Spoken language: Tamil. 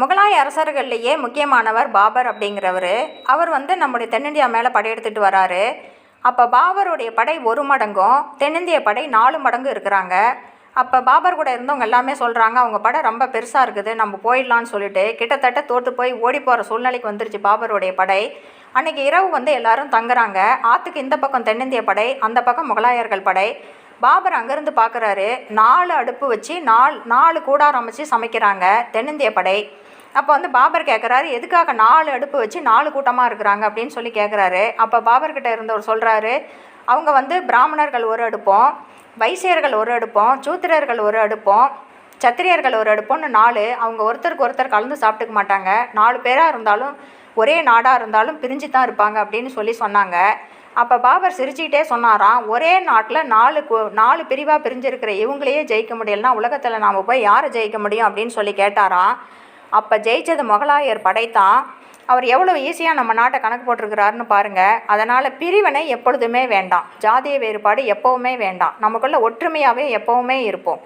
முகலாய அரசர்கள்லேயே முக்கியமானவர் பாபர் அப்படிங்கிறவர். அவர் வந்து நம்முடைய தென்னிந்தியா மேலே படையெடுத்துட்டு வராரு. அப்போ பாபருடைய படை ஒரு மடங்கும் தென்னிந்திய படை நாலு மடங்கு இருக்கிறாங்க. அப்போ பாபர் கூட இருந்தவங்க எல்லாமே சொல்கிறாங்க அவங்க படை ரொம்ப பெருசாக இருக்குது நம்ம போயிடலான்னு சொல்லிட்டு. கிட்டத்தட்ட தோற்று போய் ஓடி போகிற சூழ்நிலைக்கு வந்துருச்சு பாபருடைய படை. அன்றைக்கி இரவு வந்து எல்லாரும் தங்குறாங்க. ஆற்றுக்கு இந்த பக்கம் தென்னிந்திய படை அந்த பக்கம் முகலாயர்கள் படை. பாபர் அங்கேருந்து பார்க்குறாரு நாலு அடுப்பு வச்சு நாலு நாலு கூடாரம் அமைச்சு சமைக்கிறாங்க தென்னிந்திய படை. அப்போ வந்து பாபர் கேட்குறாரு எதுக்காக நாலு அடுப்பு வச்சு நாலு கூட்டமாக இருக்கிறாங்க? அப்படின்னு சொல்லி கேட்குறாரு அப்போ பாபர்கிட்ட இருந்தவர் சொல்கிறாரு அவங்க வந்து பிராமணர்கள் ஒரு அடுப்போம் வைசியர்கள் ஒரு அடுப்போம் சூத்திரர்கள் ஒரு அடுப்போம் சத்திரியர்கள் ஒரு அடுப்போம்னு நாலு அவங்க ஒருத்தருக்கு ஒருத்தர் கலந்து சாப்பிட்டுக்க மாட்டாங்க. நாலு பேராக இருந்தாலும் ஒரே நாடாக இருந்தாலும் பிரிஞ்சு தான் இருப்பாங்க அப்படின்னு சொல்லி சொன்னாங்க. அப்போ பாபர் சிரிச்சுக்கிட்டே சொன்னாராம் ஒரே நாட்டில் நாலு நாலு பிரிவாக பிரிஞ்சிருக்கிற இவங்களையே ஜெயிக்க முடியலன்னா உலகத்தில் நாம் போய் யாரை ஜெயிக்க முடியும்? அப்படின்னு சொல்லி கேட்டாராம். அப்போ ஜெயிச்சது முகலாயர் படைத்தான். அவர் எவ்வளோ ஈஸியாக நம்ம நாட்டை கணக்கு போட்டிருக்கிறாருன்னு பாருங்கள் அதனால் பிரிவினை எப்பொழுதுமே வேண்டாம். ஜாதிய வேறுபாடு எப்போவுமே வேண்டாம். நமக்குள்ள ஒற்றுமையாகவே எப்போவுமே இருப்போம்.